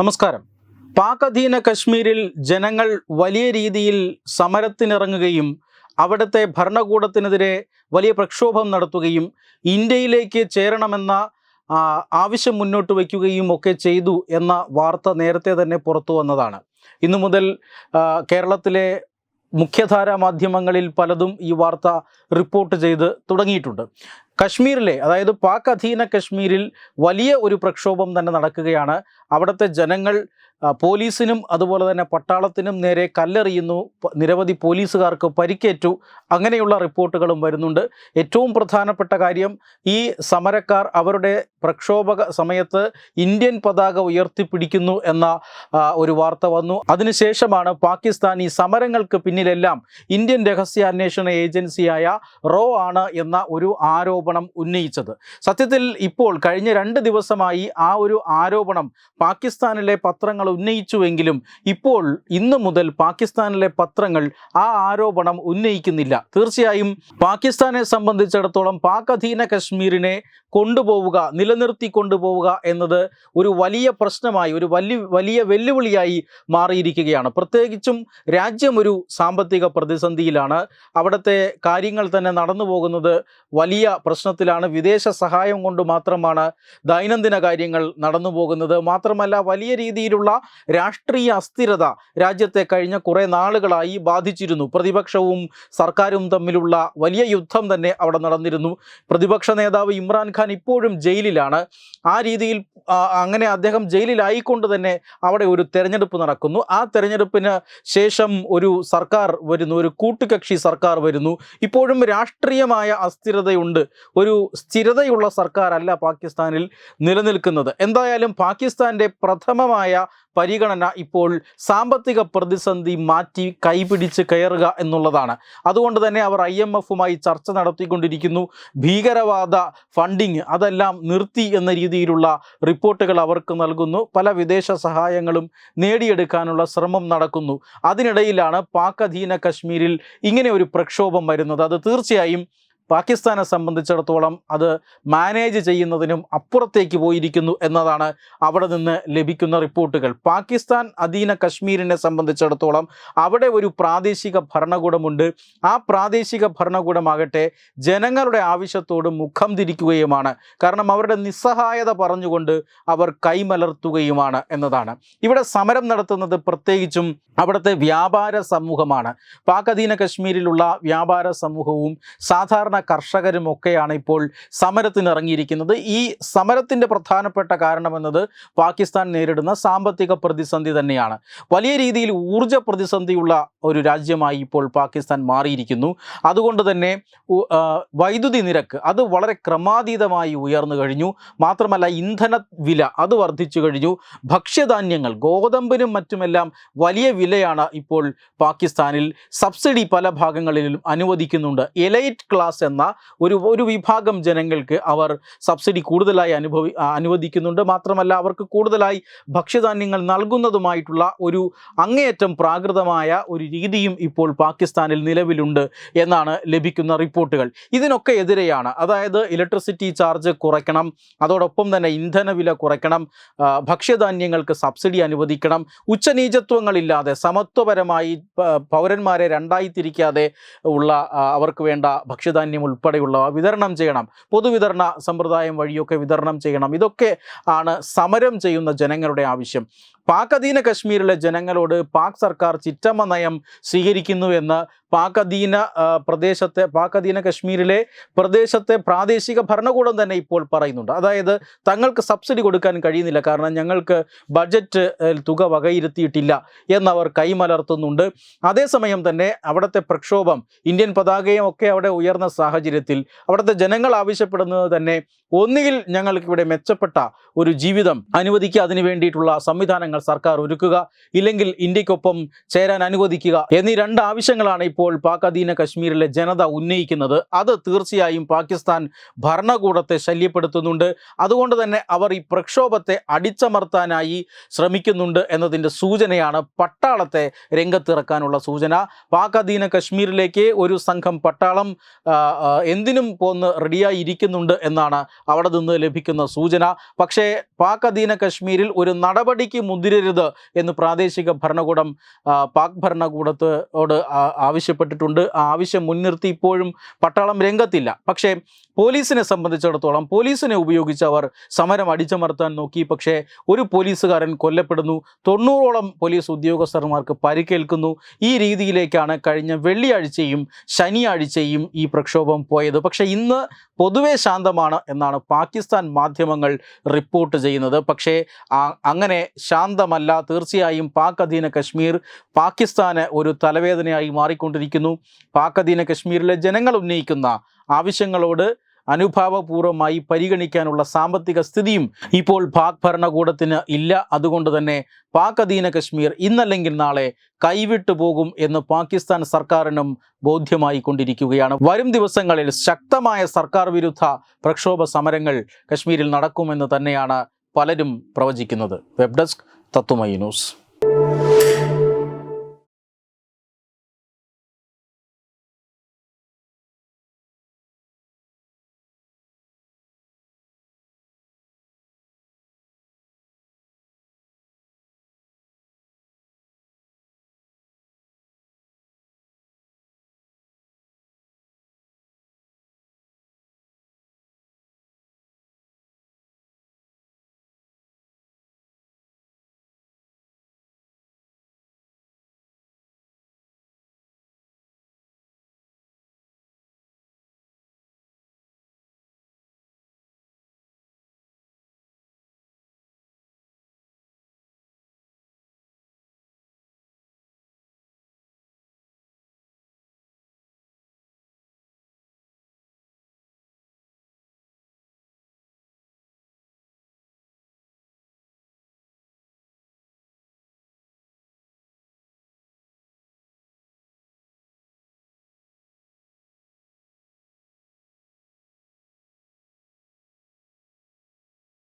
നമസ്കാരം. പാക് അധീന കശ്മീരിൽ ജനങ്ങൾ വലിയ രീതിയിൽ സമരത്തിനിറങ്ങുകയും അവിടുത്തെ ഭരണകൂടത്തിനെതിരെ വലിയ പ്രക്ഷോഭം നടത്തുകയും ഇന്ത്യയിലേക്ക് ചേരണമെന്ന ആവശ്യം മുന്നോട്ട് വയ്ക്കുകയും ഒക്കെ ചെയ്തു എന്ന വാർത്ത നേരത്തെ തന്നെ പുറത്തു വന്നതാണ്. ഇന്നു മുതൽ കേരളത്തിലെ മുഖ്യധാരാ മാധ്യമങ്ങളിൽ പലതും ഈ വാർത്ത റിപ്പോർട്ട് ചെയ്ത് തുടങ്ങിയിട്ടുണ്ട്. കശ്മീരിലെ അതായത് പാക് അധീന കശ്മീരിൽ വലിയ ഒരു പ്രക്ഷോഭം തന്നെ നടക്കുകയാണ്. അവിടുത്തെ ജനങ്ങൾ പോലീസിനും അതുപോലെ തന്നെ പട്ടാളത്തിനും നേരെ കല്ലെറിയുന്നു. നിരവധി പോലീസുകാർക്ക് പരിക്കേറ്റു. അങ്ങനെയുള്ള റിപ്പോർട്ടുകളും വരുന്നുണ്ട്. ഏറ്റവും പ്രധാനപ്പെട്ട കാര്യം ഈ സമരക്കാർ അവരുടെ പ്രക്ഷോഭക സമയത്ത് ഇന്ത്യൻ പതാക ഉയർത്തിപ്പിടിക്കുന്നു എന്ന ഒരു വാർത്ത വന്നു. അതിനുശേഷമാണ് പാകിസ്ഥാൻ ഈ സമരങ്ങൾക്ക് പിന്നിലെല്ലാം ഇന്ത്യൻ രഹസ്യാന്വേഷണ ഏജൻസിയായ റോ ആണ് എന്ന ഒരു ആരോപണം ഉന്നയിച്ചത്. സത്യത്തിൽ ഇപ്പോൾ കഴിഞ്ഞ രണ്ട് ദിവസമായി ആ ഒരു ആരോപണം പാകിസ്ഥാനിലെ പത്രങ്ങൾ ഉന്നയിച്ചുവെങ്കിലും ഇപ്പോൾ ഇന്ന് മുതൽ പാകിസ്ഥാനിലെ പത്രങ്ങൾ ആ ആരോപണം ഉന്നയിക്കുന്നില്ല. തീർച്ചയായും പാകിസ്ഥാനെ സംബന്ധിച്ചിടത്തോളം പാക് അധീന കശ്മീരിനെ കൊണ്ടുപോവുക നിലനിർത്തി കൊണ്ടുപോവുക എന്നത് ഒരു വലിയ പ്രശ്നമായി ഒരു വലിയ വലിയ വെല്ലുവിളിയായി മാറിയിരിക്കുകയാണ്. പ്രത്യേകിച്ചും രാജ്യം ഒരു സാമ്പത്തിക പ്രതിസന്ധിയിലാണ്. അവിടുത്തെ കാര്യങ്ങൾ തന്നെ നടന്നു പോകുന്നത് വലിയ പ്രശ്നത്തിലാണ്. വിദേശ സഹായം കൊണ്ട് മാത്രമാണ് ദൈനംദിന കാര്യങ്ങൾ നടന്നു പോകുന്നത്. മാത്രമല്ല വലിയ രീതിയിലുള്ള രാഷ്ട്രീയ അസ്ഥിരത രാജ്യത്തെ കഴിഞ്ഞ കുറേ നാളുകളായി ബാധിച്ചിരുന്നു. പ്രതിപക്ഷവും സർക്കാരും തമ്മിലുള്ള വലിയ യുദ്ധം തന്നെ അവിടെ നടന്നിരുന്നു. പ്രതിപക്ഷ നേതാവ് ഇമ്രാൻഖാൻ ഇപ്പോഴും ജയിലിലാണ്. ആ രീതിയിൽ അങ്ങനെ അദ്ദേഹം ജയിലിലായിക്കൊണ്ട് തന്നെ അവിടെ ഒരു തെരഞ്ഞെടുപ്പ് നടക്കുന്നു. ആ തെരഞ്ഞെടുപ്പിന് ശേഷം ഒരു സർക്കാർ വരുന്നു ഒരു കൂട്ടുകക്ഷി സർക്കാർ വരുന്നു. ഇപ്പോഴും രാഷ്ട്രീയമായ അസ്ഥിരതയുണ്ട്. ഒരു സ്ഥിരതയുള്ള സർക്കാരല്ല പാകിസ്ഥാനിൽ നിലനിൽക്കുന്നത്. എന്തായാലും പാകിസ്ഥാന്റെ പ്രഥമമായ പരിഗണന ഇപ്പോൾ സാമ്പത്തിക പ്രതിസന്ധി മാറ്റി കൈപിടിച്ച് കയറുക എന്നുള്ളതാണ്. അതുകൊണ്ട് തന്നെ അവർ ഐ എം എഫുമായി ചർച്ച നടത്തിക്കൊണ്ടിരിക്കുന്നു. ഭീകരവാദ ഫണ്ടിങ് അതെല്ലാം നിർത്തി എന്ന രീതിയിലുള്ള റിപ്പോർട്ടുകൾ അവർക്ക് നൽകുന്നു. പല വിദേശ സഹായങ്ങളും നേടിയെടുക്കാനുള്ള ശ്രമം നടക്കുന്നു. അതിനിടയിലാണ് പാക് അധീന കശ്മീരിൽ ഇങ്ങനെ ഒരു പ്രക്ഷോഭം വരുന്നത്. അത് തീർച്ചയായും പാകിസ്ഥാനെ സംബന്ധിച്ചിടത്തോളം അത് മാനേജ് ചെയ്യുന്നതിനും അപ്പുറത്തേക്ക് പോയിരിക്കുന്നു എന്നതാണ് അവിടെ നിന്ന് ലഭിക്കുന്ന റിപ്പോർട്ടുകൾ. പാകിസ്ഥാൻ അധീന കശ്മീരിനെ സംബന്ധിച്ചിടത്തോളം അവിടെ ഒരു പ്രാദേശിക ഭരണകൂടമുണ്ട്. ആ പ്രാദേശിക ഭരണകൂടമാകട്ടെ ജനങ്ങളുടെ ആവശ്യത്തോട് മുഖം തിരിക്കുകയുമാണ്. കാരണം അവരുടെ നിസ്സഹായത പറഞ്ഞുകൊണ്ട് അവർ കൈമലർത്തുകയുമാണ് എന്നതാണ്. ഇവിടെ സമരം നടത്തുന്നത് പ്രത്യേകിച്ചും അവിടുത്തെ വ്യാപാര സമൂഹമാണ്. പാക് അധീന കശ്മീരിലുള്ള വ്യാപാര സമൂഹവും സാധാരണ കർഷകരും ഒക്കെയാണ് ഇപ്പോൾ സമരത്തിനിറങ്ങിയിരിക്കുന്നത്. ഈ സമരത്തിന്റെ പ്രധാനപ്പെട്ട കാരണമെന്നത് പാകിസ്ഥാൻ നേരിടുന്ന സാമ്പത്തിക പ്രതിസന്ധി തന്നെയാണ്. വലിയ രീതിയിൽ ഊർജ പ്രതിസന്ധിയുള്ള ഒരു രാജ്യമായി ഇപ്പോൾ പാകിസ്ഥാൻ മാറിയിരിക്കുന്നു. അതുകൊണ്ട് തന്നെ വൈദ്യുതി നിരക്ക് അത് വളരെ ക്രമാതീതമായി ഉയർന്നു കഴിഞ്ഞു. മാത്രമല്ല ഇന്ധന വില അത് വർദ്ധിച്ചു കഴിഞ്ഞു. ഭക്ഷ്യധാന്യങ്ങൾ ഗോതമ്പിനും മറ്റുമെല്ലാം വലിയ വിലയാണ് ഇപ്പോൾ പാകിസ്ഥാനിൽ. സബ്സിഡി പല ഭാഗങ്ങളിലും അനുവദിക്കുന്നുണ്ട്. എലൈറ്റ് ക്ലാസ് എന്ന ഒരു ഒരു വിഭാഗം ജനങ്ങൾക്ക് അവർ സബ്സിഡി കൂടുതലായി അനുഭവി അനുവദിക്കുന്നുണ്ട്. മാത്രമല്ല അവർക്ക് കൂടുതലായി ഭക്ഷ്യധാന്യങ്ങൾ നൽകുന്നതുമായിട്ടുള്ള ഒരു അങ്ങേയറ്റം പ്രാകൃതമായ ഒരു രീതിയും ഇപ്പോൾ പാകിസ്ഥാനിൽ നിലവിലുണ്ട് എന്നാണ് ലഭിക്കുന്ന റിപ്പോർട്ടുകൾ. ഇതിനൊക്കെ എതിരെയാണ്. അതായത് ഇലക്ട്രിസിറ്റി ചാർജ് കുറയ്ക്കണം. അതോടൊപ്പം തന്നെ ഇന്ധനവില കുറയ്ക്കണം. ഭക്ഷ്യധാന്യങ്ങൾക്ക് സബ്സിഡി അനുവദിക്കണം. ഉച്ചനീചത്വങ്ങളില്ലാതെ സമത്വപരമായി പൗരന്മാരെ രണ്ടായി തിരിക്കാതെ ഉള്ള അവർക്ക് വേണ്ട ഭക്ഷ്യധാന്യം ഉൾപ്പെടെയുള്ളവ വിതരണം ചെയ്യണം. പൊതുവിതരണ സമ്പ്രദായം വഴിയൊക്കെ വിതരണം ചെയ്യണം. ഇതൊക്കെ ആണ് സമരം ചെയ്യുന്ന ജനങ്ങളുടെ ആവശ്യം. പാക് അധീന കശ്മീരിലെ ജനങ്ങളോട് പാക് സർക്കാർ ചിറ്റമ്മ നയം സ്വീകരിക്കുന്നു എന്ന് പാക് അധീന പ്രദേശത്തെ പാക് അധീന കശ്മീരിലെ പ്രദേശത്തെ പ്രാദേശിക ഭരണകൂടം തന്നെ ഇപ്പോൾ പറയുന്നുണ്ട്. അതായത് തങ്ങൾക്ക് സബ്സിഡി കൊടുക്കാൻ കഴിയുന്നില്ല. കാരണം ഞങ്ങൾക്ക് ബഡ്ജറ്റ് തുക വകയിരുത്തിയിട്ടില്ല എന്നവർ കൈമലർത്തുന്നുണ്ട്. അതേസമയം തന്നെ അവിടുത്തെ പ്രക്ഷോഭം ഇന്ത്യൻ പതാകയും ഒക്കെ അവിടെ ഉയർന്ന സാഹചര്യത്തിൽ അവിടുത്തെ ജനങ്ങൾ ആവശ്യപ്പെടുന്നത് തന്നെ ഒന്നുകിൽ ഞങ്ങൾക്ക് ഇവിടെ മെച്ചപ്പെട്ട ഒരു ജീവിതം അനുവദിക്കുക അതിനു വേണ്ടിയിട്ടുള്ള സംവിധാനങ്ങൾ സർക്കാർ ഒരുക്കുക ഇല്ലെങ്കിൽ ഇന്ത്യക്കൊപ്പം ചേരാൻ അനുവദിക്കുക എന്നീ രണ്ട് ആവശ്യങ്ങളാണ് ഇപ്പോൾ പാക് അധീന കശ്മീരിലെ ജനത ഉന്നയിക്കുന്നത്. അത് തീർച്ചയായും പാകിസ്ഥാൻ ഭരണകൂടത്തെ ശല്യപ്പെടുത്തുന്നുണ്ട്. അതുകൊണ്ട് തന്നെ അവർ ഈ പ്രക്ഷോഭത്തെ അടിച്ചമർത്താനായി ശ്രമിക്കുന്നുണ്ട് എന്നതിന്റെ സൂചനയാണ് പട്ടാളത്തെ രംഗത്തിറക്കാനുള്ള സൂചന. പാക് അധീന കശ്മീരിലേക്ക് ഒരു സംഘം പട്ടാളം എന്തിനും പോന്ന് റെഡിയായി ഇരിക്കുന്നുണ്ട് എന്നാണ് അവിടെ നിന്ന് ലഭിക്കുന്ന സൂചന. പക്ഷേ പാക് അധീന കശ്മീരിൽ ഒരു നടപടിക്ക് മുന്തിരി കുതിരരുത് എന്ന് പ്രാദേശിക ഭരണകൂടം പാക് ഭരണകൂടത്തോട് ആവശ്യപ്പെട്ടിട്ടുണ്ട്. ആ ആവശ്യം മുൻനിർത്തി ഇപ്പോഴും പട്ടാളം രംഗത്തില്ല. പക്ഷേ പോലീസിനെ സംബന്ധിച്ചിടത്തോളം പോലീസിനെ ഉപയോഗിച്ച് അവർ സമരം അടിച്ചമർത്താൻ നോക്കി. പക്ഷേ ഒരു പോലീസുകാരൻ കൊല്ലപ്പെടുന്നു. തൊണ്ണൂറോളം പോലീസ് ഉദ്യോഗസ്ഥർമാർക്ക് പരിക്കേൽക്കുന്നു. ഈ രീതിയിലേക്കാണ് കഴിഞ്ഞ വെള്ളിയാഴ്ചയും ശനിയാഴ്ചയും ഈ പ്രക്ഷോഭം പോയത്. പക്ഷേ ഇന്ന് പൊതുവെ ശാന്തമാണ് എന്നാണ് പാകിസ്ഥാൻ മാധ്യമങ്ങൾ റിപ്പോർട്ട് ചെയ്യുന്നത്. പക്ഷേ അങ്ങനെ അങ്ങനെ ശാന്തമല്ല. തീർച്ചയായും പാക് അധീന കശ്മീർ പാകിസ്ഥാന് ഒരു തലവേദനയായി മാറിക്കൊണ്ടിരിക്കുന്നു. പാക് അധീന കശ്മീരിലെ ജനങ്ങൾ ഉന്നയിക്കുന്ന ആവശ്യങ്ങളോട് അനുഭാവപൂർവമായി പരിഗണിക്കാനുള്ള സാമ്പത്തിക സ്ഥിതിയും ഇപ്പോൾ പാക് ഭരണകൂടത്തിന് ഇല്ല. അതുകൊണ്ട് തന്നെ പാക് അധീന കശ്മീർ ഇന്നല്ലെങ്കിൽ നാളെ കൈവിട്ടു പോകും എന്ന് പാകിസ്ഥാൻ സർക്കാരിനും ബോധ്യമായി കൊണ്ടിരിക്കുകയാണ്. വരും ദിവസങ്ങളിൽ ശക്തമായ സർക്കാർ വിരുദ്ധ പ്രക്ഷോഭ സമരങ്ങൾ കശ്മീരിൽ നടക്കുമെന്ന് തന്നെയാണ് പലരും പ്രവചിക്കുന്നത് വെബ് ഡെസ്ക് തത്വമൈ ന്യൂസ്.